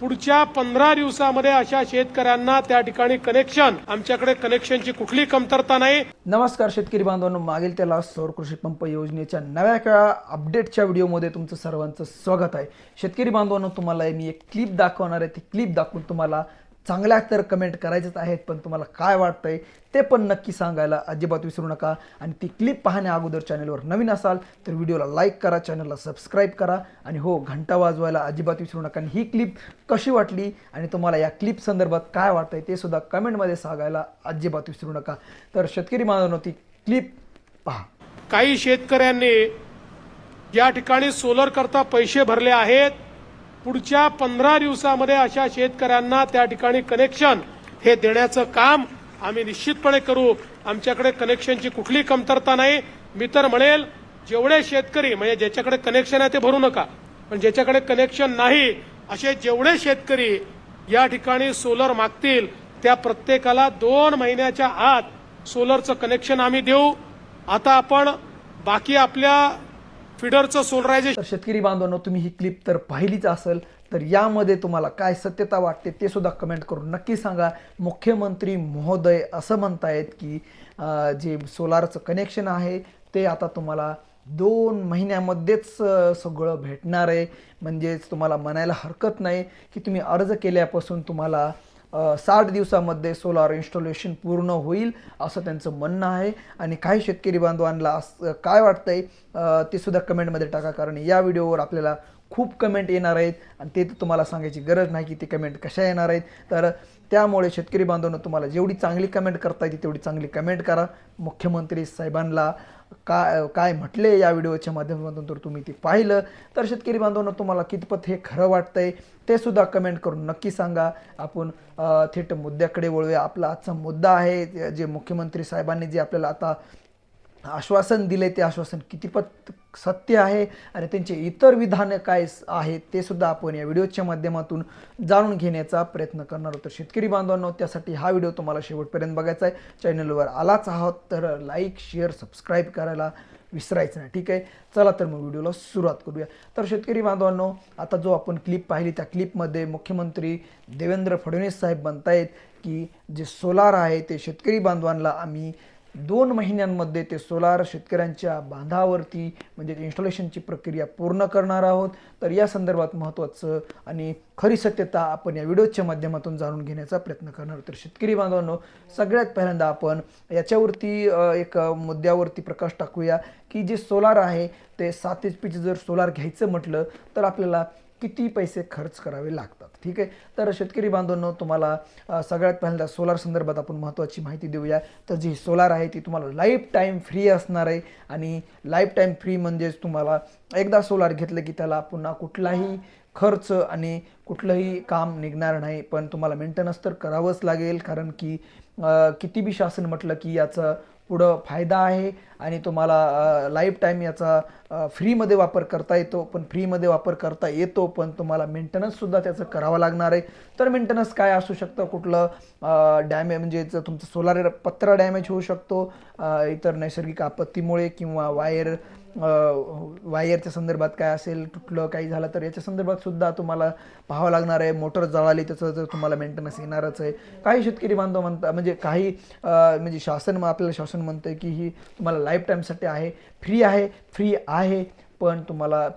पुढच्या पंधरा दिवसामध्ये अशा शेतकऱ्यांना त्या ठिकाणी कनेक्शन आमच्याकडे कनेक्शनची कुठली कमतरता नाही. नमस्कार शेतकरी बांधवांनो मागील त्याला सौर कृषी पंप योजनेच्या नव्या काळा अपडेटच्या व्हिडिओमध्ये तुमचं सर्वांचं स्वागत आहे. शेतकरी बांधवांनो तुम्हाला मी एक क्लिप दाखवणार आहे. ती क्लिप दाखवून तुम्हाला चांगल्या तर कमेंट करायचेच आहेत पण तुम्हाला काय वाटतंय ते पण नक्की सांगायला अजिबात विसरू नका. आणि ती क्लिप पाहण्या अगोदर चॅनलवर नवीन असाल तर व्हिडिओला लाईक करा चॅनलला सबस्क्राईब करा. आणि हो घंटा वाजवायला अजिबात विसरू नका. आणि ही क्लिप कशी वाटली आणि तुम्हाला या क्लिप संदर्भात काय वाटतंय ते सुद्धा कमेंटमध्ये सांगायला अजिबात विसरू नका. तर शेतकरी बांधवांनो ती क्लिप पहा. काही शेतकऱ्यांनी या ठिकाणी सोलर करता पैसे भरले आहेत. पुढच्या पंधरा दिवसामध्ये अशा शेतकऱ्यांना त्या ठिकाणी कनेक्शन हे देण्याचं काम आम्ही निश्चितपणे करू. आमच्याकडे कनेक्शनची कुठली कमतरता नाही. मी तर म्हणेल जेवढे शेतकरी म्हणजे ज्याच्याकडे कनेक्शन आहे ते भरू नका. पण ज्याच्याकडे कनेक्शन नाही असे जेवढे शेतकरी या ठिकाणी सोलर मागतील त्या प्रत्येकाला दोन महिन्याच्या आत सोलरचं कनेक्शन आम्ही देऊ. आता आपण बाकी आपल्या फिडरचं सोलरायझेशन. तर शेतकरी बांधवांनो तुम्ही ही क्लिप तर पाहिलीच असेल तर यामध्ये तुम्हाला काय सत्यता वाटते ते सुद्धा कमेंट करून नक्की सांगा. मुख्यमंत्री महोदय असं म्हणतायत की जे सोलारचं कनेक्शन आहे ते आता तुम्हाला दोन महिन्यामध्येच सगळं भेटणार आहे. म्हणजेच तुम्हाला म्हणायला हरकत नाही की तुम्ही अर्ज केल्यापासून तुम्हाला साठ दिवसामध्ये सोलार इन्स्टॉलेशन पूर्ण होईल असं त्यांचं म्हणणं आहे. आणि काही शेतकरी बांधवांना असं काय वाटतंय आहे ते सुद्धा कमेंटमध्ये टाका. कारण या व्हिडिओवर आपल्याला खूप कमेंट येणार आहेत आणि ते तर तुम्हाला सांगायची गरज नाही की ते कमेंट कशा येणार आहेत. तर त्यामुळे शेतकरी बांधवांना तुम्हाला जेवढी चांगली कमेंट करता येते तेवढी चांगली कमेंट करा. मुख्यमंत्री साहेबांना काय काय म्हटले या व्हिडिओच्या माध्यमातून तर तुम्ही ते पाहिलं. तर शेतकरी बांधवांना तुम्हाला कितपत हे खरं वाटतंय ते सुद्धा कमेंट करून नक्की सांगा. आपण थेट मुद्द्याकडे वळूया. आपला आजचा मुद्दा आहे जे मुख्यमंत्री साहेबांनी जे आपल्याला आता आश्वासन दिले ते आश्वासन कितीपत सत्य आहे आणि त्यांचे इतर विधानं काय आहेत ते सुद्धा आपण या व्हिडिओच्या माध्यमातून जाणून घेण्याचा प्रयत्न करणार आहोत. तर शेतकरी बांधवांनो त्यासाठी हा व्हिडिओ तुम्हाला शेवटपर्यंत बघायचा आहे. चॅनलवर आलाच आहोत तर लाईक शेअर सबस्क्राईब करायला विसरायचं नाही. ठीक आहे? चला तर मग व्हिडिओला सुरुवात करूया. तर शेतकरी बांधवांनो आता जो आपण क्लिप पाहिली त्या क्लिपमध्ये मुख्यमंत्री देवेंद्र फडणवीस साहेब म्हणतायत की जे सोलार आहे ते शेतकरी बांधवांना आम्ही दोन महिन्यांमध्ये ते सोलार शेतकऱ्यांच्या बांधावरती म्हणजे इन्स्टॉलेशनची प्रक्रिया पूर्ण करणार आहोत. तर या संदर्भात महत्त्वाचं आणि खरी सत्यता आपण या व्हिडिओच्या माध्यमातून जाणून घेण्याचा प्रयत्न करणार तर शेतकरी बांधवांनो सगळ्यात पहिल्यांदा आपण याच्यावरती एक मुद्द्यावरती प्रकाश टाकूया की जे सोलार आहे ते सात एच पीचे जर सोलार घ्यायचं म्हटलं तर आपल्याला किती पैसे खर्च करावे लागतात. ठीक आहे? तर शेतकरी बांधवांनो तुम्हाला सगळ्यात पहिल्यांदा सोलार संदर्भात आपण महत्त्वाची माहिती देऊया. तर जी सोलार आहे ती तुम्हाला लाईफ टाईम फ्री असणार आहे. आणि लाईफ टाईम फ्री म्हणजेच तुम्हाला एकदा सोलार घेतलं की त्याला पुन्हा कुठलाही खर्च आणि कुठलंही काम निघणार नाही. पण तुम्हाला मेंटेनन्स तर करावंच लागेल. कारण की कितीबी किती बी शासन म्हटलं की याचं पुढं फायदा आहे आणि तुम्हाला लाईफ टाईम याचा फ्रीमध्ये वापर करता येतो पण फ्रीमध्ये वापर करता येतो पण तुम्हाला मेंटेनन्ससुद्धा त्याचं करावं लागणार आहे. तर मेंटेनन्स काय असू शकतं? कुठलं डॅमेज म्हणजे तुमचं सोलार पत्रा डॅमेज होऊ शकतो इतर नैसर्गिक आपत्तीमुळे किंवा वायर वायरच्या संदर्भात काय असेल तुटलं काही झालं तर याच्या संदर्भात सुद्धा तुम्हाला पाहावं लागणार आहे. मोटर जळाली त्याचं जर तुम्हाला मेंटेनन्स येणारच आहे. काही शेतकरी बांधव म्हणता म्हणजे काही म्हणजे शासन आपल्याला शासन म्हणतं की ही तुम्हाला लाईफ टाईमसाठी आहे. फ्री आहे फ्री आहे पण तुम्हाला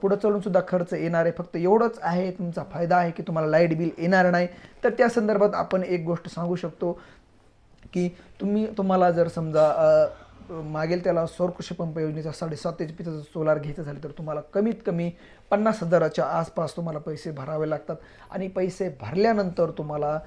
पुढं चालून सुद्धा खर्च येणार आहे. फक्त एवढंच आहे तुमचा फायदा आहे की तुम्हाला लाइट बिल येणार नाही. तर त्या संदर्भात आपण एक गोष्ट सांगू शकतो की तुम्ही तुम्हाला जर समजा मागेल त्याला सौर कृषी पंप योजनेचा साडेसात एच पीचा जर सोलार घ्यायचं झालं तर तुम्हाला कमीत कमी पन्नास हजाराच्या आसपास तुम्हाला पैसे भरावे लागतात. आणि पैसे भरल्यानंतर तुम्हाला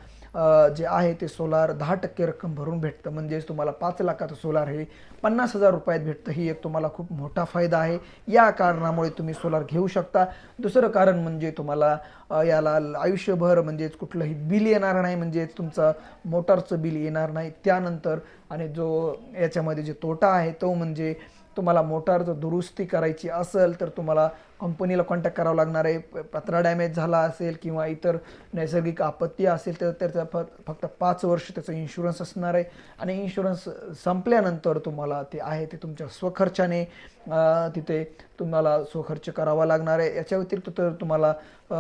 जे आहे ते सोलार दहा टक्के रक्कम भरून भेटतं. म्हणजेच तुम्हाला पाच लाखाचं सोलार हे पन्नास हजार रुपयात भेटतं. ही एक तुम्हाला खूप मोठा फायदा आहे. या कारणामुळे तुम्ही सोलार घेऊ शकता. दुसरं कारण म्हणजे तुम्हाला याला आयुष्यभर म्हणजेच कुठलंही बिल येणार नाही. म्हणजेच तुमचं मोटारचं बिल येणार नाही. त्यानंतर आणि जो याच्यामध्ये जे तोटा आहे तो म्हणजे तुम्हाला मोटार जर दुरुस्ती करायची असेल तर तुम्हाला कंपनीला कॉन्टॅक्ट करावं लागणार आहे. प- पत्रा डॅमेज झाला असेल किंवा इतर नैसर्गिक आपत्ती असेल तर त्याचा फ फक्त पाच वर्ष त्याचा इन्शुरन्स असणार आहे. आणि इन्शुरन्स संपल्यानंतर तुम्हाला ते आहे ते तुमच्या स्वखर्चाने तिथे तुम्हाला स्वखर्च करावा लागणार आहे. याच्या व्यतिरिक्त तर तुम्हाला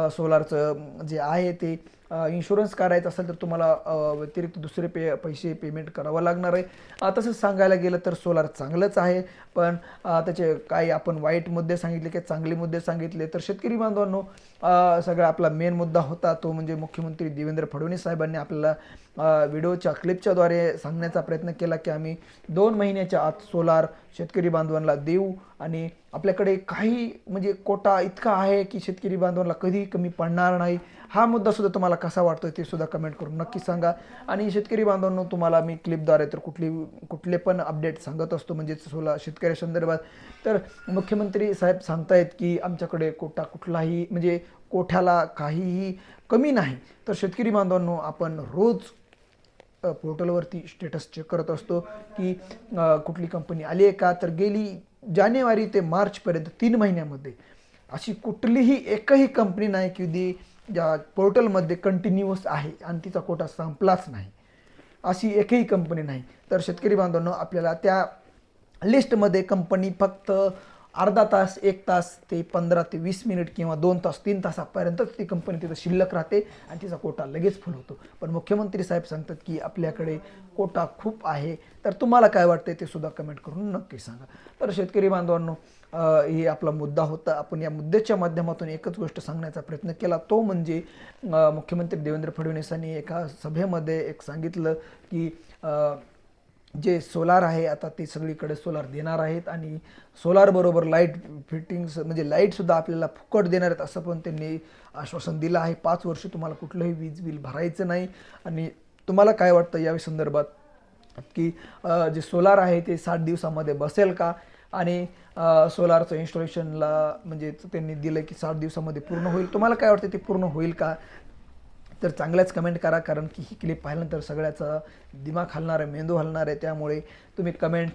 सोलारचं जे आहे ते इन्शुरन्स करायचा असेल तर तुम्हाला व्यतिरिक्त दुसरे पे पैसे पेमेंट करावं लागणार आहे. तसंच सांगायला गेलं तर सोलार चांगलंच आहे. पण त्याचे काही आपण वाईट मुद्दे सांगितले की चांगले मुद्दे सांगितले तर शेतकरी बांधवांनो सगळा आपला मेन मुद्दा होता तो म्हणजे मुख्यमंत्री देवेंद्र फडणवीस साहेबांनी आपल्याला व्हिडिओच्या क्लिपच्याद्वारे सांगण्याचा प्रयत्न केला की आम्ही दोन महिन्याच्या आत सोलार शेतकरी बांधवांना देऊ आणि आपल्याकडे काही म्हणजे कोटा इतका आहे की शेतकरी बांधवांना कधीही कमी पडणार नाही. हा मुद्दा सुद्धा तुम्हाला कसा वाटतोय ते सुद्धा कमेंट करून नक्की सांगा. आणि शेतकरी बांधवांनो तुम्हाला मी क्लिपद्वारे तर कुठली कुठले पण अपडेट सांगत असतो म्हणजेच सोला शेतकऱ्या संदर्भात. तर मुख्यमंत्री साहेब सांगतायत की आमच्याकडे कोटा कुठलाही म्हणजे कोठ्याला काहीही कमी नाही. तर शेतकरी बांधवांनो आपण रोज पोर्टलवरती स्टेटस चेक करत असतो की कुठली कंपनी आली आहे का? तर गेली जानेवारी ते मार्चपर्यंत तीन महिन्यामध्ये अशी कुठलीही एकही कंपनी नाही की ती ज्या पोर्टलमध्ये कंटिन्युअस आहे आणि तिचा कोटा संपलाच नाही. अशी एकही कंपनी नाही. तर शेतकरी बांधवांनो आपल्याला त्या लिस्टमध्ये कंपनी फक्त अर्धा तास एक तास ते पंधरा ते वीस मिनिट किंवा दोन तास तीन तासापर्यंतच ती कंपनी तिथं शिल्लक राहते आणि तिचा कोटा लगेच फुल होतो. पण मुख्यमंत्री साहेब सांगतात की आपल्याकडे कोटा खूप आहे. तर तुम्हाला काय वाटते ते सुद्धा कमेंट करून नक्की सांगा. तर शेतकरी बांधवांनो हे आपला मुद्दा होता. आपण या मुद्द्याच्या माध्यमातून एकच गोष्ट सांगण्याचा प्रयत्न केला. तो म्हणजे मुख्यमंत्री देवेंद्र फडणवीसांनी एका सभेमध्ये एक सांगितलं की जे सोलार आहे आता ते सगळीकडे सोलार देणार आहेत आणि सोलारबरोबर लाइट फिटिंग्स म्हणजे लाईटसुद्धा आपल्याला फुकट देणार आहेत असं पण त्यांनी आश्वासन दिलं आहे. पाच वर्ष तुम्हाला कुठलंही वीज बिल भरायचं नाही. आणि तुम्हाला काय वाटतं या संदर्भात? की जे सोलार आहे ते साठ दिवसामध्ये बसेल का? आणि सोलारचं इन्स्टॉलेशनला म्हणजे त्यांनी दिलं की साठ दिवसामध्ये पूर्ण होईल. तुम्हाला काय वाटतं ते पूर्ण होईल का? तर चांगल्याच कमेंट करा कारण की ही क्लिप पाहिल्यानंतर सगळ्याचा दिमाग हलणार आहे मेंदू हलणार आहे. त्यामुळे तुम्ही कमेंट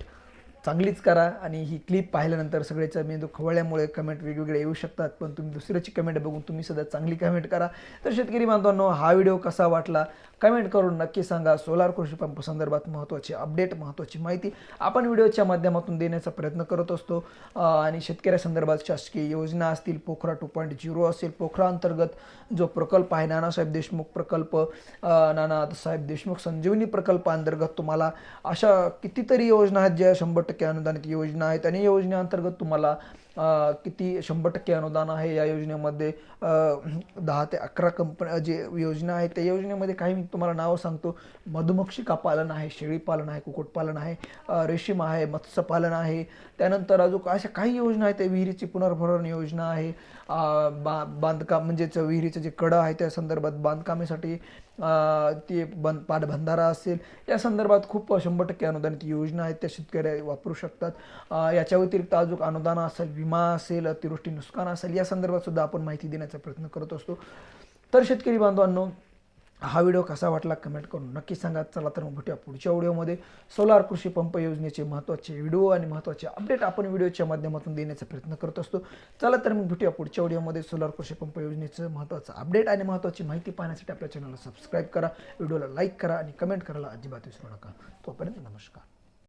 चांगलीच करा आणि ही क्लिप पाहिल्यानंतर सगळ्याचा मेंदू खवळल्यामुळे कमेंट वेगवेगळे येऊ शकतात. पण तुम्ही दुसऱ्याची कमेंट बघून तुम्ही सुद्धा चांगली कमेंट करा. तर शेतकरी बांधवांनो हा व्हिडिओ कसा वाटला? कमेंट करून नक्की सांगा. सोलार कृषी पंप संदर्भात महत्त्वाची अपडेट महत्त्वाची माहिती आपण व्हिडिओच्या माध्यमातून देण्याचा प्रयत्न करत असतो. आणि आणि शेतकऱ्यासंदर्भात शासकीय योजना असतील पोखरा टू पॉईंट झिरो असेल पोखरा अंतर्गत जो प्रकल्प आहे नानासाहेब देशमुख प्रकल्प नाना नानासाहेब देशमुख संजीवनी प्रकल्पांतर्गत तुम्हाला अशा कितीतरी योजना आहेत ज्या शंभर टक्के अनुदानित योजना आहेत. आणि योजनेअंतर्गत तुम्हाला किती शंभर टक्के अनुदान आहे या योजनेमध्ये? दहा ते अकरा कंपन्या जे योजना आहेत त्या योजनेमध्ये काही मी तुम्हाला नावं सांगतो. मधुमक्षिका पालन आहे शेळीपालन आहे कुक्कुटपालन आहे रेशीम आहे मत्स्यपालन आहे. त्यानंतर अजून अशा काही योजना आहेत त्या विहिरीची पुनर्भरण योजना आहे. बा बांधकाम म्हणजेच विहिरीचं जे कडं आहे त्या संदर्भात बांधकामासाठी ते बन पाटबंधारा असेल या संदर्भात खूप शंभर टक्के अनुदानित योजना आहेत त्या शेतकरी वापरू शकतात. याच्या व्यतिरिक्त अजून अनुदान असेल विमा असेल अतिवृष्टी नुकसान असेल या संदर्भात सुद्धा आपण माहिती देण्याचा प्रयत्न करत असतो. तर शेतकरी बांधवांनो हा व्हिडिओ कसा वाटला कमेंट करून नक्की सांगा. चला तर मग भेटूया पुढच्या व्हिडिओमध्ये. सोलार कृषी पंप योजनेचे महत्त्वाचे व्हिडिओ आणि महत्त्वाचे अपडेट आपण व्हिडिओच्या माध्यमातून देण्याचा प्रयत्न करत असतो. चला तर मग भेटूया पुढच्या व्हिडिओमध्ये. सोलार कृषी पंप योजनेचं महत्त्वाचं अपडेट आणि महत्त्वाची माहिती पाहण्यासाठी आपल्या चॅनलला सबस्क्राईब करा. व्हिडिओला लाईक करा आणि कमेंट करायला अजिबात विसरू नका. तोपर्यंत नमस्कार.